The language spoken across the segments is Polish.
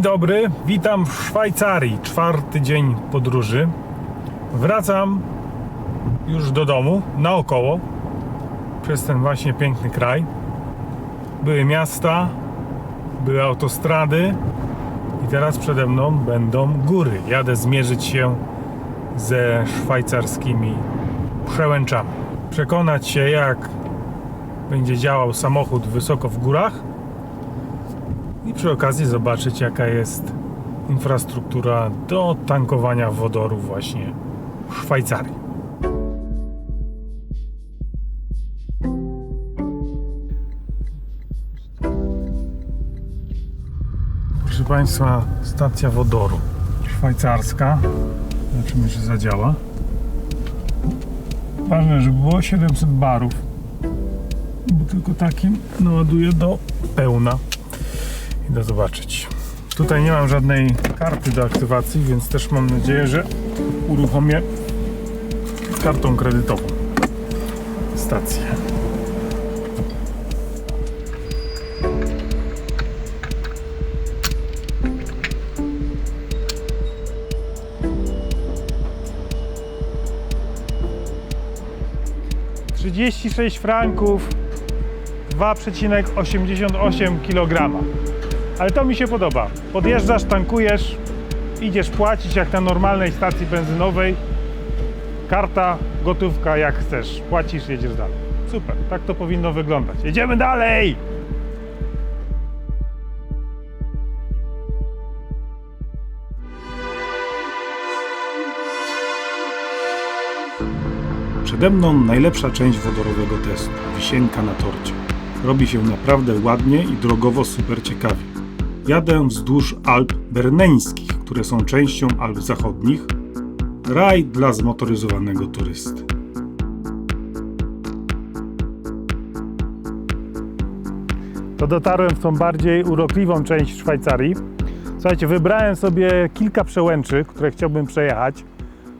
Dzień dobry, witam w Szwajcarii. Czwarty dzień podróży. Wracam już do domu, naokoło, przez ten właśnie piękny kraj. Były miasta, były autostrady i teraz przede mną będą góry. Jadę zmierzyć się ze szwajcarskimi przełęczami. Przekonać się, jak będzie działał samochód wysoko w górach i przy okazji zobaczyć jaka jest infrastruktura do tankowania wodoru właśnie w Szwajcarii. Proszę Państwa, stacja wodoru szwajcarska. Zobaczymy, czy zadziała. Ważne, żeby było 700 barów, bo tylko takim naładuję do pełna. Idę zobaczyć. Tutaj nie mam żadnej karty do aktywacji, więc też mam nadzieję, że uruchomię kartą kredytową stację. Trzydzieści sześć franków 2,88 kg. Ale to mi się podoba. Podjeżdżasz, tankujesz, idziesz płacić jak na normalnej stacji benzynowej. Karta, gotówka, jak chcesz. Płacisz, jedziesz dalej. Super, tak to powinno wyglądać. Jedziemy dalej! Przede mną najlepsza część wodorowego testu wisienka na torcie. Robi się naprawdę ładnie i drogowo super ciekawie. Jadę wzdłuż Alp Berneńskich, które są częścią Alp Zachodnich. Raj dla zmotoryzowanego turysty. To dotarłem w tą bardziej urokliwą część Szwajcarii. Słuchajcie, wybrałem sobie kilka przełęczy, które chciałbym przejechać.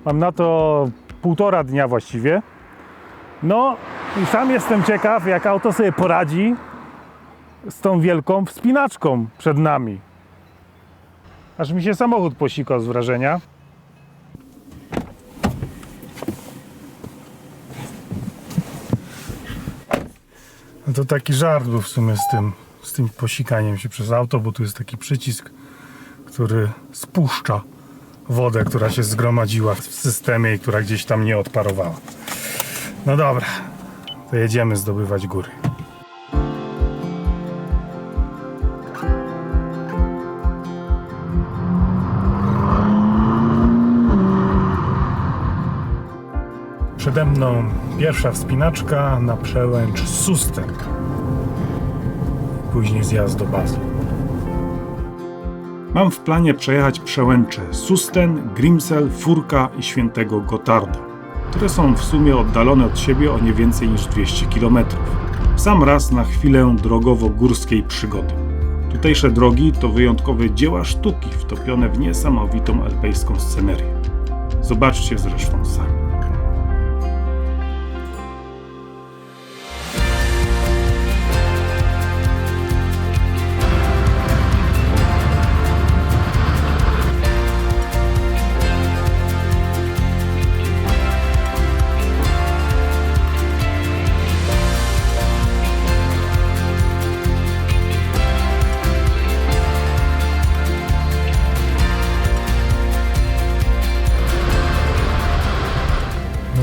Mam na to półtora dnia właściwie. No i sam jestem ciekaw, jak auto sobie poradzi z tą wielką wspinaczką przed nami. Aż mi się samochód posikał z wrażenia. No to taki żart był w sumie z tym, z tym posikaniem się przez auto, bo tu jest taki przycisk, który spuszcza wodę, która się zgromadziła w systemie i która gdzieś tam nie odparowała. No dobra, to jedziemy zdobywać góry. Mną pierwsza wspinaczka na przełęcz Susten. Później zjazd do bazy. Mam w planie przejechać przełęcze Susten, Grimsel, Furka i Świętego Gotarda, które są w sumie oddalone od siebie o nie więcej niż 200 km. Sam raz na chwilę drogowo-górskiej przygody. Tutejsze drogi to wyjątkowe dzieła sztuki wtopione w niesamowitą alpejską scenerię. Zobaczcie zresztą sami.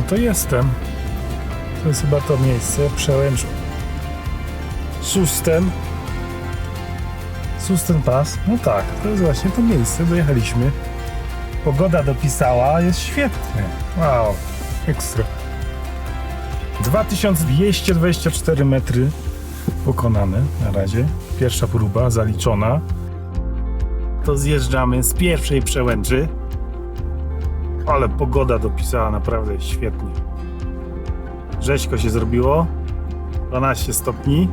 To jestem. To jest chyba to miejsce, przełęcz Susten. Susten Pass. No tak, to jest właśnie to miejsce, dojechaliśmy. Pogoda dopisała, jest świetnie. Wow, ekstra. 2224 metry pokonane na razie. Pierwsza próba zaliczona. To zjeżdżamy z pierwszej przełęczy. Ale pogoda dopisała naprawdę świetnie. Rzeźko się zrobiło. 12 stopni.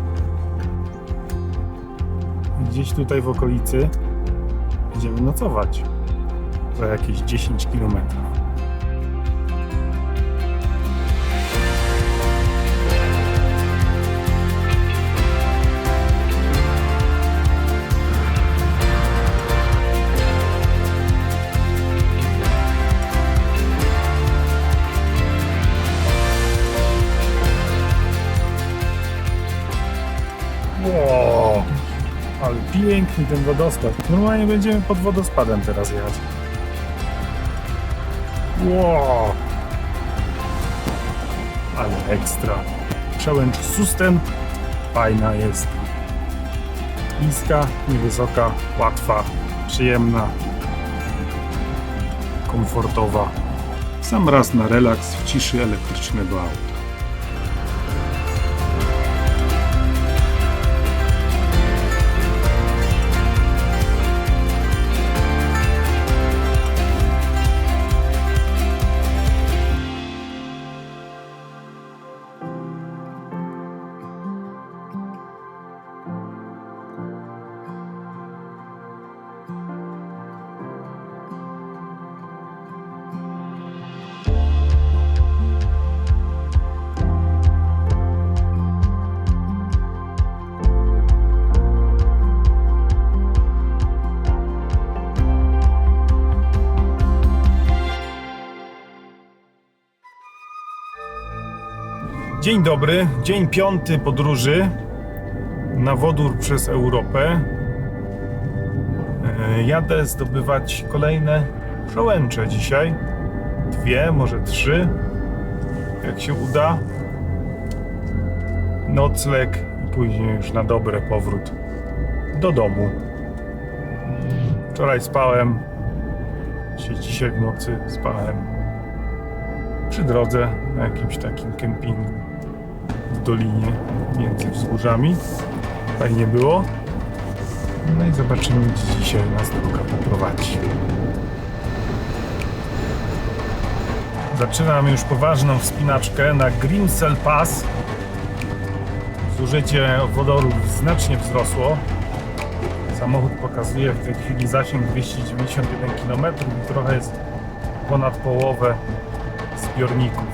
Gdzieś tutaj w okolicy będziemy nocować. Za jakieś 10 kilometrów. Piękny ten wodospad. Normalnie będziemy pod wodospadem teraz jechać. Wow, ale ekstra. Przełęcz Susten fajna jest. Niska, niewysoka, łatwa, przyjemna, komfortowa. Sam raz na relaks w ciszy elektrycznego auta. Dzień dobry, dzień piąty podróży na wodór przez Europę. E, Jadę zdobywać kolejne przełęcze dzisiaj. Dwie, może trzy, jak się uda. Nocleg i później już na dobre powrót do domu. Wczoraj spałem, się dzisiaj w nocy spałem przy drodze na jakimś takim kempingu dolinie między wzgórzami. Fajnie było. No i zobaczymy, gdzie dzisiaj nas droga poprowadzi. Zaczynam już poważną wspinaczkę na Grimsel Pass. Zużycie wodoru znacznie wzrosło. Samochód pokazuje w tej chwili zasięg 291 km i trochę jest ponad połowę zbiorników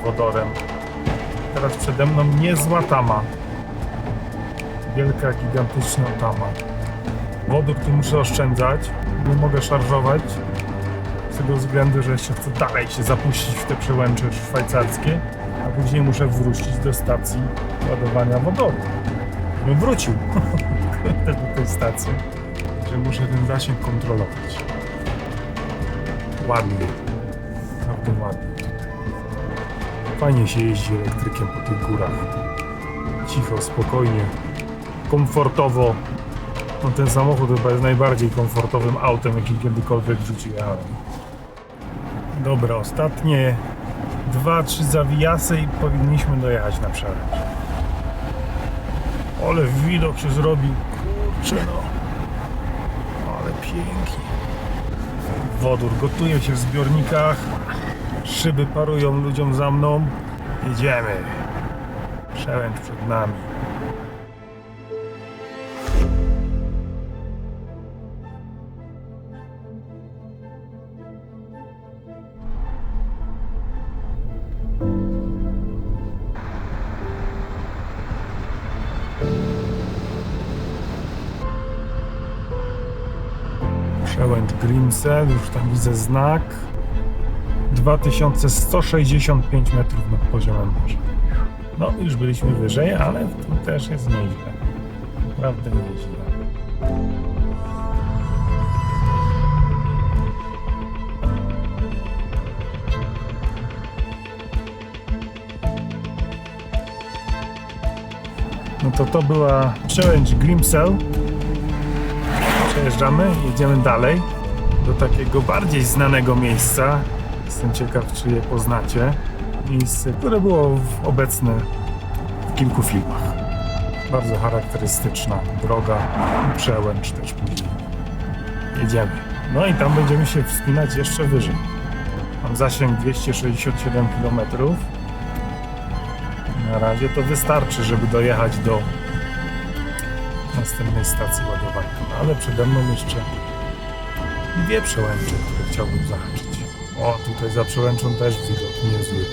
z wodorem. Teraz przede mną niezła tama. Wielka, gigantyczna tama. Wodór tu muszę oszczędzać. Nie mogę szarżować. Z tego względu, że jeszcze chcę dalej się zapuścić w te przełęcze szwajcarskie, a później muszę wrócić do stacji ładowania wodoru. Bym wrócił do tej stacji, że muszę ten zasięg kontrolować. Ładnie. Naprawdę ładnie. Fajnie się jeździ elektrykiem po tych górach. Cicho, spokojnie, komfortowo. No ten samochód chyba jest najbardziej komfortowym autem, jaki kiedykolwiek w życiu jechałem. Dobra, ostatnie dwa, trzy zawijasy i powinniśmy dojechać na przełęcz. Ale widok się zrobił, kurczę no. Ale pięknie. Wodór gotuje się w zbiornikach. Szyby parują ludziom za mną. Jedziemy. Przełęcz przed nami. Przełęcz Grimsel, już tam widzę znak. 2165 metrów nad poziomem morza. No, już byliśmy wyżej, ale tu też jest nieźle. Naprawdę nieźle. No to to była przełęcz Grimsel. Przejeżdżamy, jedziemy dalej do takiego bardziej znanego miejsca. Jestem ciekaw, czy je poznacie. Miejsce, które było obecne w kilku filmach. Bardzo charakterystyczna droga, przełęcz też później. Jedziemy. No i tam będziemy się wspinać jeszcze wyżej. Mam zasięg 267 km. Na razie to wystarczy, żeby dojechać do następnej stacji ładowania. Ale przede mną jeszcze dwie przełęcze, które chciałbym zahaczyć. O, tutaj za przełęczą też widok niezły.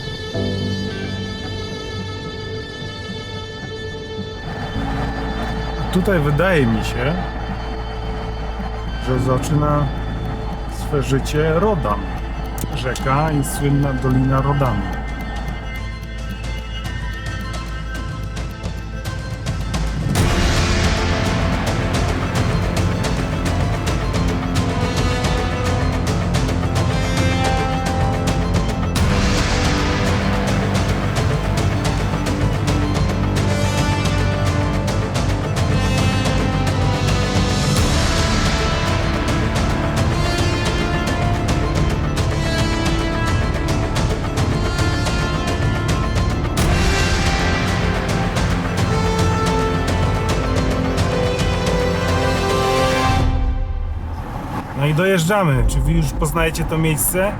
Tutaj wydaje mi się, że zaczyna swe życie Rodan. Rzeka i słynna Dolina Rodanu. I dojeżdżamy. Czy wy już poznajecie to miejsce?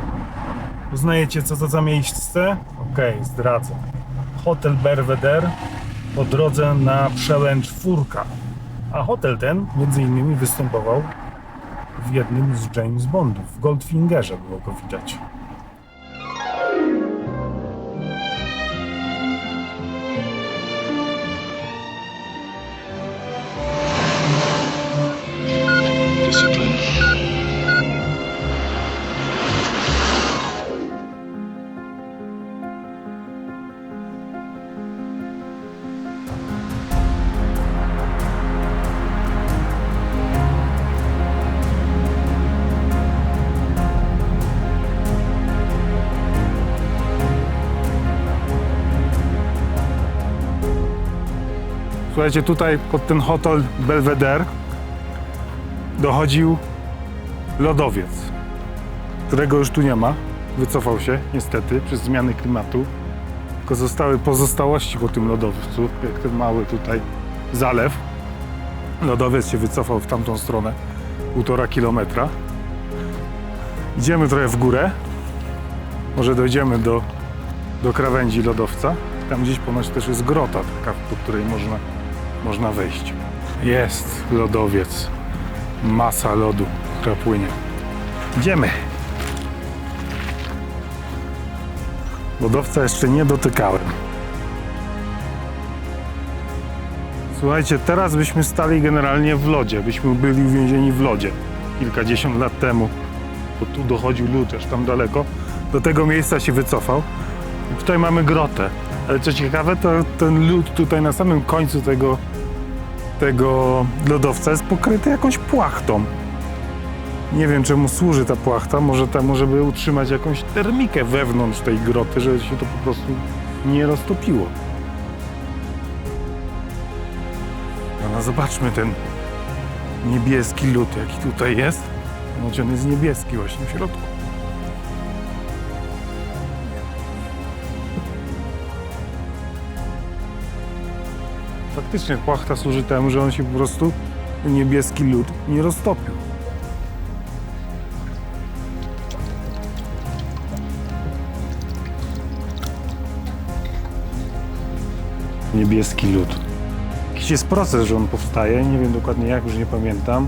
Poznajecie co to za miejsce? Okej, zdradzę. Hotel Belvedere po drodze na przełęcz Furka. A hotel ten między innymi występował w jednym z James Bondów. W Goldfingerze było go widać. Słuchajcie, tutaj pod ten hotel Belvedere dochodził lodowiec, którego już tu nie ma. Wycofał się niestety przez zmiany klimatu. Tylko zostały pozostałości po tym lodowcu, jak ten mały tutaj zalew. Lodowiec się wycofał w tamtą stronę, półtora kilometra. Idziemy trochę w górę. Może dojdziemy do, do krawędzi lodowca. Tam gdzieś ponoć też jest grota taka, po której można, można wejść. Jest lodowiec. Masa lodu, która płynie. Idziemy. Lodowca jeszcze nie dotykałem. Słuchajcie, teraz byśmy stali generalnie w lodzie. Byśmy byli uwięzieni w lodzie kilkadziesiąt lat temu. Bo tu dochodził lód aż tam daleko. Do tego miejsca się wycofał. I tutaj mamy grotę. Ale co ciekawe, to ten lód tutaj na samym końcu tego, tego lodowca jest pokryty jakąś płachtą. Nie wiem czemu służy ta płachta, może temu, żeby utrzymać jakąś termikę wewnątrz tej groty, żeby się to po prostu nie roztopiło. No, no zobaczmy ten niebieski lód, jaki tutaj jest. Znaczy on jest niebieski właśnie w środku. Faktycznie płachta służy temu, że on się po prostu, niebieski lód, nie roztopił. Niebieski lód. Jakiś jest proces, że on powstaje, nie wiem dokładnie jak, już nie pamiętam.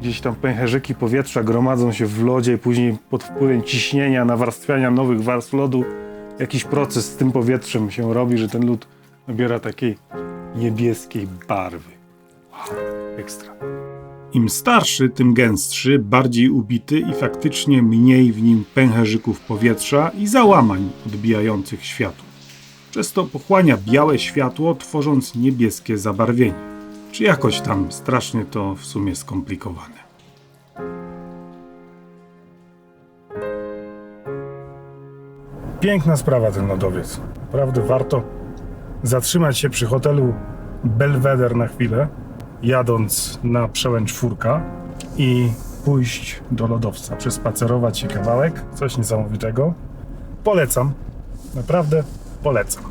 Gdzieś tam pęcherzyki powietrza gromadzą się w lodzie i później pod wpływem ciśnienia, nawarstwiania nowych warstw lodu jakiś proces z tym powietrzem się robi, że ten lód nabiera takiej niebieskiej barwy. Wow, ekstra. Im starszy, tym gęstszy, bardziej ubity i faktycznie mniej w nim pęcherzyków powietrza i załamań odbijających światło. Przez to pochłania białe światło, tworząc niebieskie zabarwienie. Czy jakoś tam strasznie to w sumie skomplikowane. Piękna sprawa ten lodowiec. Naprawdę warto zatrzymać się przy hotelu Belvedere na chwilę, jadąc na przełęcz Furka i pójść do lodowca, przespacerować się kawałek, coś niesamowitego. Polecam. Naprawdę polecam.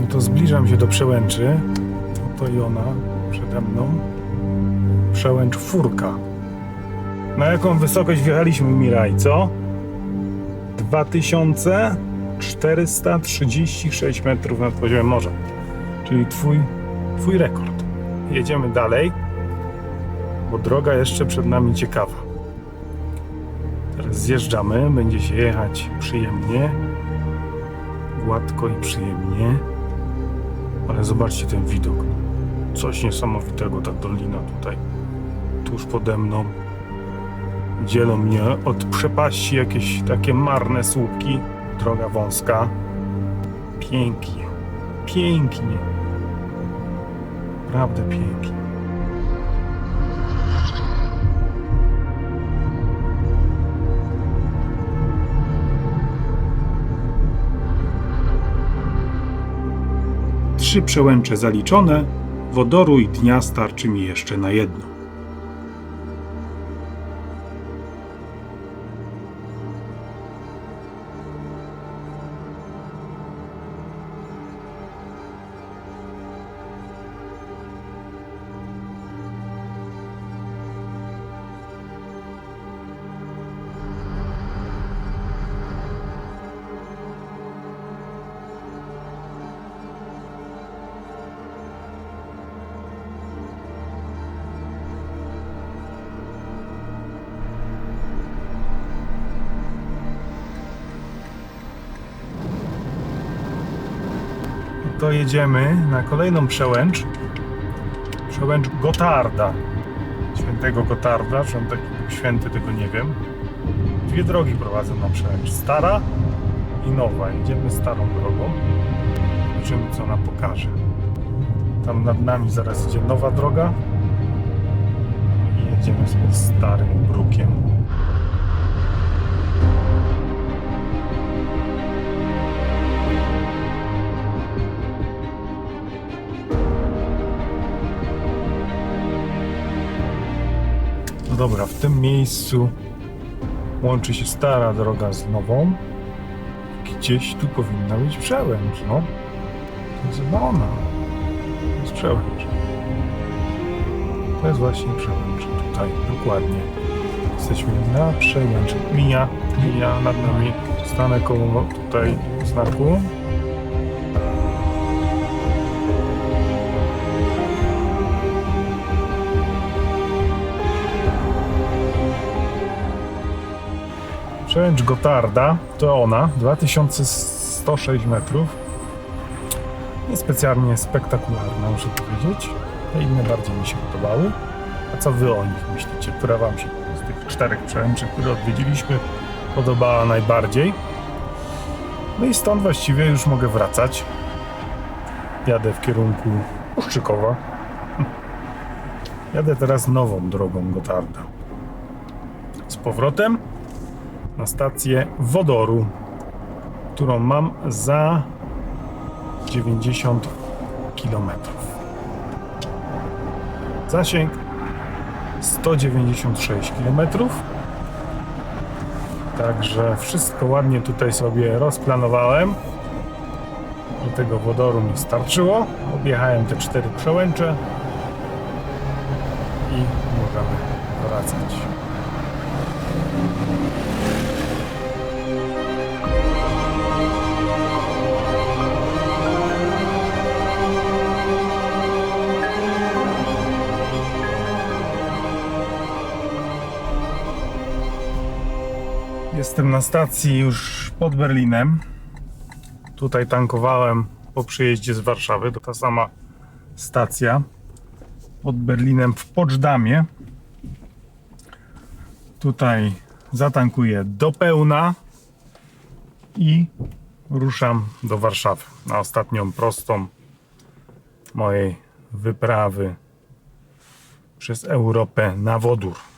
No to zbliżam się do przełęczy. Oto i ona przede mną. Przełęcz Furka. Na jaką wysokość wjechaliśmy, Miraj, co? 2436 metrów nad poziomem morza. Czyli twój, twój rekord. Jedziemy dalej, bo droga jeszcze przed nami ciekawa. Teraz zjeżdżamy, będzie się jechać przyjemnie, gładko i przyjemnie. Ale zobaczcie ten widok. Coś niesamowitego, ta dolina tutaj, tuż pode mną. Dzielą mnie od przepaści jakieś takie marne słupki. Droga wąska. Pięknie. Pięknie. Naprawdę pięknie. Trzy przełęcze zaliczone, wodoru i dnia starczy mi jeszcze na jedno. Jedziemy na kolejną przełęcz. Przełęcz Gotarda. Świętego Gotarda, czy on taki święty, tego nie wiem. Dwie drogi prowadzą na przełęcz. Stara i nowa. Jedziemy starą drogą. Zobaczymy, co ona pokaże. Tam nad nami zaraz idzie nowa droga. I jedziemy sobie starym brukiem. No dobra, w tym miejscu łączy się stara droga z nową. Gdzieś tu powinna być przełęcz, no. To jest chyba ona. To jest przełęcz. To jest właśnie przełęcz. Tutaj, dokładnie. Jesteśmy na przełęczy. Mija, mija nad nami. Stanę koło tutaj znaku. Przełęcz Gotarda to ona, 2106 metrów. Niespecjalnie spektakularna, muszę powiedzieć. Te inne bardziej mi się podobały. A co wy o nich myślicie? Która wam się z tych czterech przełęczy, które odwiedziliśmy, podobała najbardziej? No i stąd właściwie już mogę wracać. Jadę w kierunku Uszczykowa. Jadę teraz nową drogą Gotarda. Z powrotem na stację wodoru, którą mam za 90 km. Zasięg 196 km. Także wszystko ładnie tutaj sobie rozplanowałem. Do tego wodoru mi starczyło. Objechałem te cztery przełęcze na stacji już pod Berlinem. Tutaj tankowałem po przyjeździe z Warszawy. To ta sama stacja pod Berlinem w Poczdamie. Tutaj zatankuję do pełna i ruszam do Warszawy na ostatnią prostą mojej wyprawy przez Europę na wodór.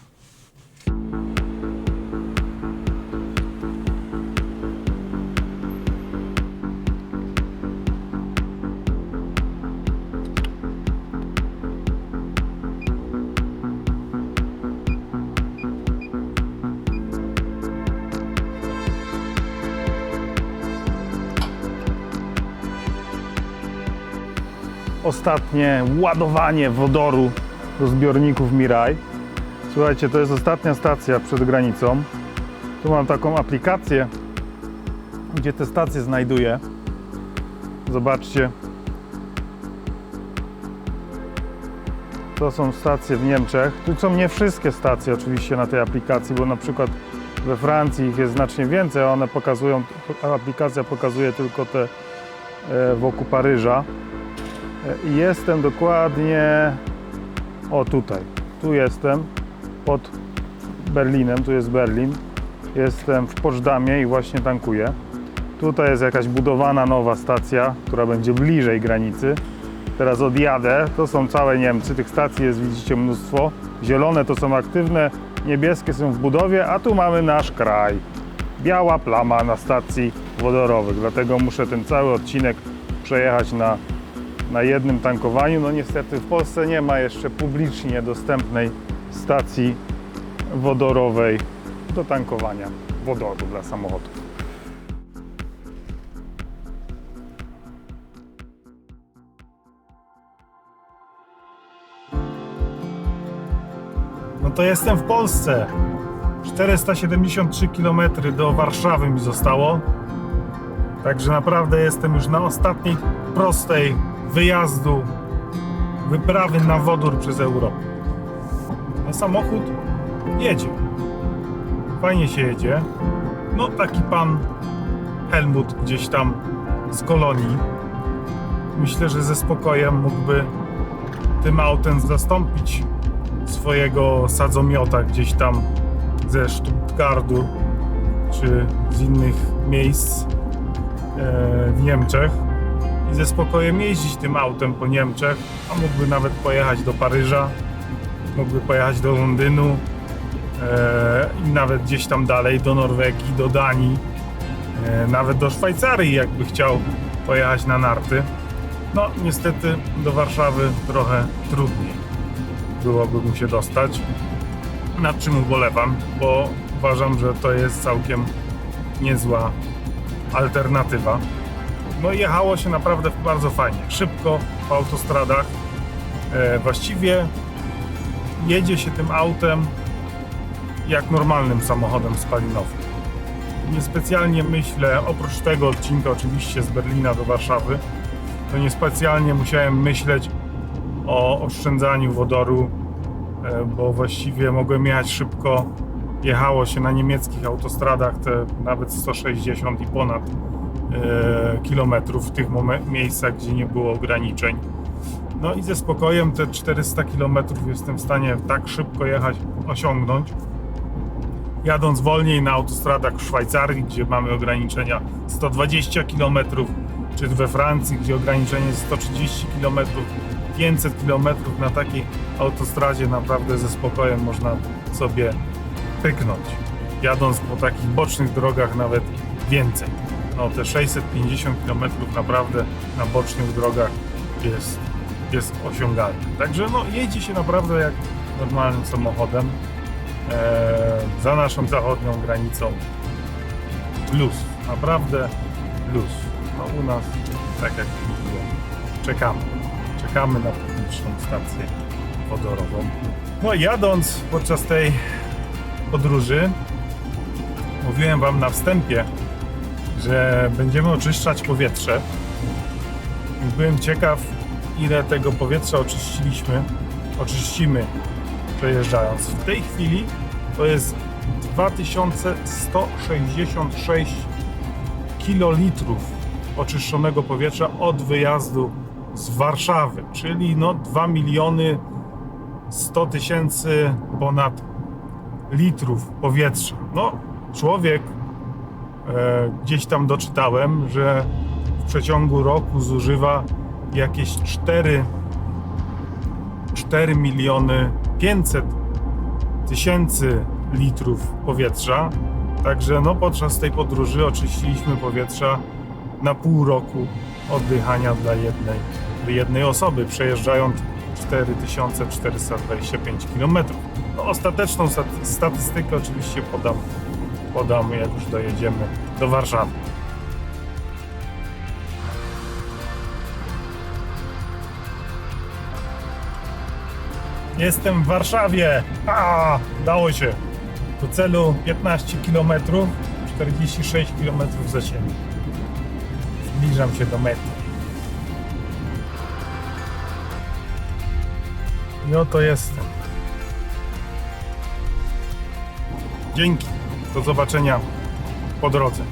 Ostatnie ładowanie wodoru do zbiorników Mirai. Słuchajcie, to jest ostatnia stacja przed granicą. Tu mam taką aplikację, gdzie te stacje znajduję. Zobaczcie. To są stacje w Niemczech. Tu są nie wszystkie stacje oczywiście na tej aplikacji, bo na przykład we Francji ich jest znacznie więcej, a one pokazują, aplikacja pokazuje tylko te e, wokół Paryża. Jestem dokładnie, o tutaj, tu jestem, pod Berlinem, tu jest Berlin. Jestem w Poczdamie i właśnie tankuję. Tutaj jest jakaś budowana nowa stacja, która będzie bliżej granicy. Teraz odjadę, to są całe Niemcy, tych stacji jest widzicie mnóstwo. Zielone to są aktywne, niebieskie są w budowie, a tu mamy nasz kraj. Biała plama na stacji wodorowych, dlatego muszę ten cały odcinek przejechać na, na jednym tankowaniu. No niestety w Polsce nie ma jeszcze publicznie dostępnej stacji wodorowej do tankowania wodoru dla samochodów. No to jestem w Polsce. 473 km do Warszawy mi zostało. Także naprawdę jestem już na ostatniej prostej wyjazdu, wyprawy na wodór przez Europę. A samochód jedzie. Fajnie się jedzie. No taki pan Helmut gdzieś tam z kolonii. Myślę, że ze spokojem mógłby tym autem zastąpić swojego sadzomiota gdzieś tam ze Stuttgartu czy z innych miejsc e, w Niemczech i ze spokojem jeździć tym autem po Niemczech, a mógłby nawet pojechać do Paryża, mógłby pojechać do Londynu e, i nawet gdzieś tam dalej do Norwegii, do Danii, e, nawet do Szwajcarii, jakby chciał pojechać na narty. No, niestety do Warszawy trochę trudniej byłoby mu się dostać. Nad czym ubolewam, bo uważam, że to jest całkiem niezła alternatywa. No i jechało się naprawdę bardzo fajnie, szybko po autostradach. E, właściwie jedzie się tym autem jak normalnym samochodem spalinowym. Niespecjalnie myślę, oprócz tego odcinka oczywiście z Berlina do Warszawy, to niespecjalnie musiałem myśleć o oszczędzaniu wodoru, e, bo właściwie mogłem jechać szybko. Jechało się na niemieckich autostradach te nawet 160 i ponad kilometrów w tych miejscach, gdzie nie było ograniczeń. No i ze spokojem te 400 kilometrów jestem w stanie tak szybko jechać, osiągnąć. Jadąc wolniej na autostradach w Szwajcarii, gdzie mamy ograniczenia 120 km, czy we Francji, gdzie ograniczenie jest 130 km, 500 km na takiej autostradzie naprawdę ze spokojem można sobie pyknąć. Jadąc po takich bocznych drogach nawet więcej. No te 650 km naprawdę na bocznych drogach jest, jest osiągalne. Także no jedzie się naprawdę jak normalnym samochodem eee, za naszą zachodnią granicą. Luz, naprawdę luz. No u nas tak jak mówiłem, czekamy czekamy na publiczną stację wodorową. No jadąc podczas tej podróży, mówiłem Wam na wstępie, że będziemy oczyszczać powietrze. Byłem ciekaw, ile tego powietrza oczyściliśmy, oczyścimy przejeżdżając. W tej chwili to jest 2166 kilolitrów oczyszczonego powietrza od wyjazdu z Warszawy, czyli no 2 miliony 100 tysięcy ponad litrów powietrza. No, człowiek gdzieś tam doczytałem, że w przeciągu roku zużywa jakieś 4, 4 miliony 500 tysięcy litrów powietrza. Także no, podczas tej podróży oczyściliśmy powietrza na pół roku oddychania dla jednej, jednej osoby, przejeżdżając 4425 km. No, ostateczną statystykę oczywiście podam, podam, jak już dojedziemy do Warszawy. Jestem w Warszawie. A, dało się. Do celu 15 km, 46 km zasięgu. Zbliżam się do mety. I oto jestem. Dzięki. Do zobaczenia po drodze.